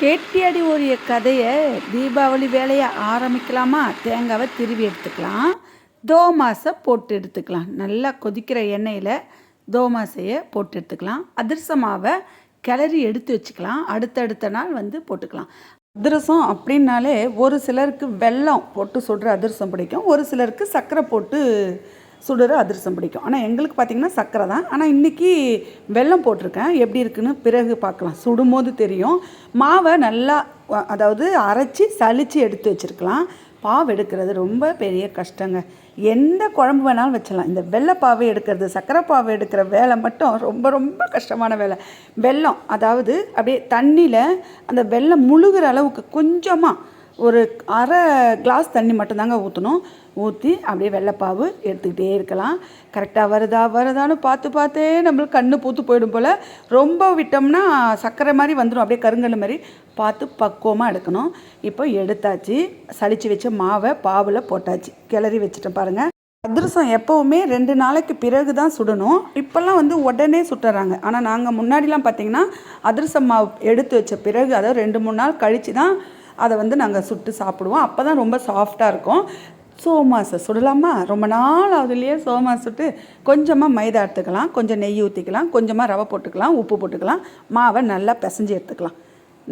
கேட்டியாடி ஓரிய கதையை தீபாவளி வேலையை ஆரம்பிக்கலாமா? தேங்காவை திருவி எடுத்துக்கலாம். தோமாசை போட்டு எடுத்துக்கலாம். நல்லா கொதிக்கிற எண்ணெயில் தோமாசையை போட்டு எடுத்துக்கலாம். அதிரசமாவை கிளறி எடுத்து வச்சுக்கலாம். அடுத்தடுத்த நாள் வந்து போட்டுக்கலாம். அதிரசம் அப்படின்னாலே ஒரு சிலருக்கு வெல்லம் போட்டு சுடுற அதிரசம் பிடிக்கும். ஒரு சிலருக்கு சர்க்கரை போட்டு சுடுற அதிரசம் பிடிக்கும். ஆனால் எங்களுக்கு பார்த்திங்கன்னா சர்க்கரை தான். ஆனால் இன்றைக்கி வெல்லம் போட்டிருக்கேன். எப்படி இருக்குன்னு பிறகு பார்க்கலாம் சுடும்போது தெரியும். மாவை நல்லா அதாவது அரைச்சி சளிச்சு எடுத்து வச்சுருக்கலாம். பாவு எடுக்கிறது ரொம்ப பெரிய கஷ்டங்க. எந்த குழம்பு வேணாலும் வச்சிடலாம். இந்த வெள்ளைப்பாவை எடுக்கிறது சர்க்கரைப்பாவை எடுக்கிற வேலை மட்டும் ரொம்ப ரொம்ப கஷ்டமான வேலை. வெல்லம் அதாவது அப்படியே தண்ணியில் அந்த வெள்ளம் முழுகிற அளவுக்கு கொஞ்சமாக ஒரு அரை கிளாஸ் தண்ணி மட்டும்தாங்க ஊற்றணும் ஊற்றி அப்படியே வெள்ளைப்பாவு எடுத்துக்கிட்டே இருக்கலாம். கரெக்டாக வருதா வருதான்னு பார்த்து பார்த்தே நம்மளுக்கு கண்ணு பூத்து போயிடும் போல். ரொம்ப விட்டோம்னா சர்க்கரை மாதிரி வந்துடும் அப்படியே கருங்கல் மாதிரி பார்த்து பக்குவமாக எடுக்கணும். இப்போ எடுத்தாச்சு. சளிச்சு வச்ச மாவை பாவில் போட்டாச்சு. கிளறி வச்சுட்டேன் பாருங்கள் அதிரசம் எப்போவுமே ரெண்டு நாளைக்கு பிறகு தான் சுடணும். இப்போல்லாம் வந்து உடனே சுட்டுறாங்க. ஆனால் நாங்கள் முன்னாடிலாம் பார்த்தீங்கன்னா அதிரசம் மாவு எடுத்து வச்ச பிறகு அதாவது ரெண்டு மூணு நாள் கழித்து தான் அதை வந்து நாங்கள் சுட்டு சாப்பிடுவோம். அப்போ தான் ரொம்ப சாஃப்டாக இருக்கும். சோமாசை சுடலாமா? ரொம்ப நாள் ஆகுதுலையே சோமாஸ் சுட்டு கொஞ்சமாக மைதா எடுத்துக்கலாம் கொஞ்சம் நெய் ஊற்றிக்கலாம் கொஞ்சமாக ரவை போட்டுக்கலாம் உப்பு போட்டுக்கலாம் மாவை நல்லா பிசைஞ்சு எடுத்துக்கலாம்.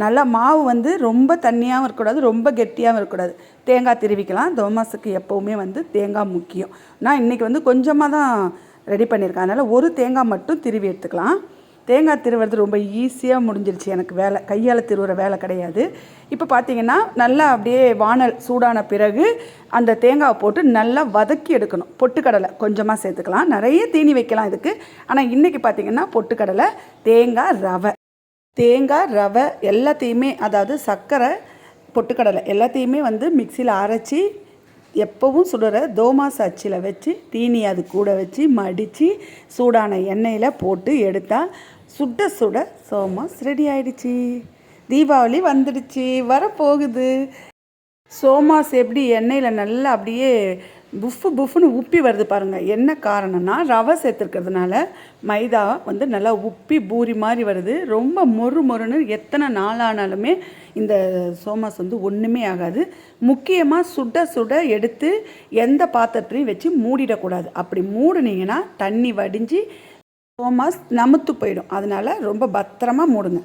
நல்லா மாவு வந்து ரொம்ப தண்ணியாகவும் இருக்கக்கூடாது ரொம்ப கெட்டியாகவும் இருக்கக்கூடாது. தேங்காய் திருவிக்கலாம். தோமாஸுக்கு எப்போவுமே வந்து தேங்காய் முக்கியம். நான் இன்றைக்கி வந்து கொஞ்சமாக தான் ரெடி பண்ணியிருக்கேன். அதனால் ஒரு தேங்காய் மட்டும் திருவி எடுத்துக்கலாம். தேங்காய் திருவுறது ரொம்ப ஈஸியாக முடிஞ்சிருச்சு. எனக்கு வேலை கையால் திருவுற வேலை கிடையாது. இப்போ பார்த்தீங்கன்னா நல்லா அப்படியே வானல் சூடான பிறகு அந்த தேங்காவை போட்டு நல்லா வதக்கி எடுக்கணும். பொட்டுக்கடலை கொஞ்சமாக சேர்த்துக்கலாம். நிறைய தீனி வைக்கலாம் இதுக்கு. ஆனால் இன்றைக்கி பார்த்தீங்கன்னா பொட்டுக்கடலை தேங்காய் ரவை. தேங்காய் ரவை எல்லாத்தையுமே அதாவது சர்க்கரை பொட்டுக்கடலை எல்லாத்தையுமே வந்து மிக்சியில் அரைச்சி எப்போவும் சுடுற தோமாஸ் அச்சில் வச்சு தீனி அது கூட வச்சு மடித்து சூடான எண்ணெயில் போட்டு எடுத்தால் சுட சுட சோமாஸ் ரெடி ஆயிடுச்சு. தீபாவளி வந்துடுச்சு. வரப்போகுது. சோமாஸ் எப்படி எண்ணெயில் நல்லா அப்படியே புஃப்பு புஃப்னு உப்பி வருது பாருங்கள் என்ன காரணம்னா ரவை சேர்த்துருக்கிறதுனால மைதா வந்து நல்லா உப்பி பூரி மாதிரி வருது. ரொம்ப மொறு மொறுன்னு எத்தனை நாளானாலுமே இந்த சோமாஸ் வந்து ஒன்றுமே ஆகாது. முக்கியமாக சுட சுட எடுத்து எந்த பாத்திரத்துலையும் வச்சு மூடிடக்கூடாது. அப்படி மூடுனீங்கன்னா தண்ணி வடிஞ்சு ஹோமாஸ் நமுத்து போயிடும். அதனால ரொம்ப பத்திரமா மூடுங்க.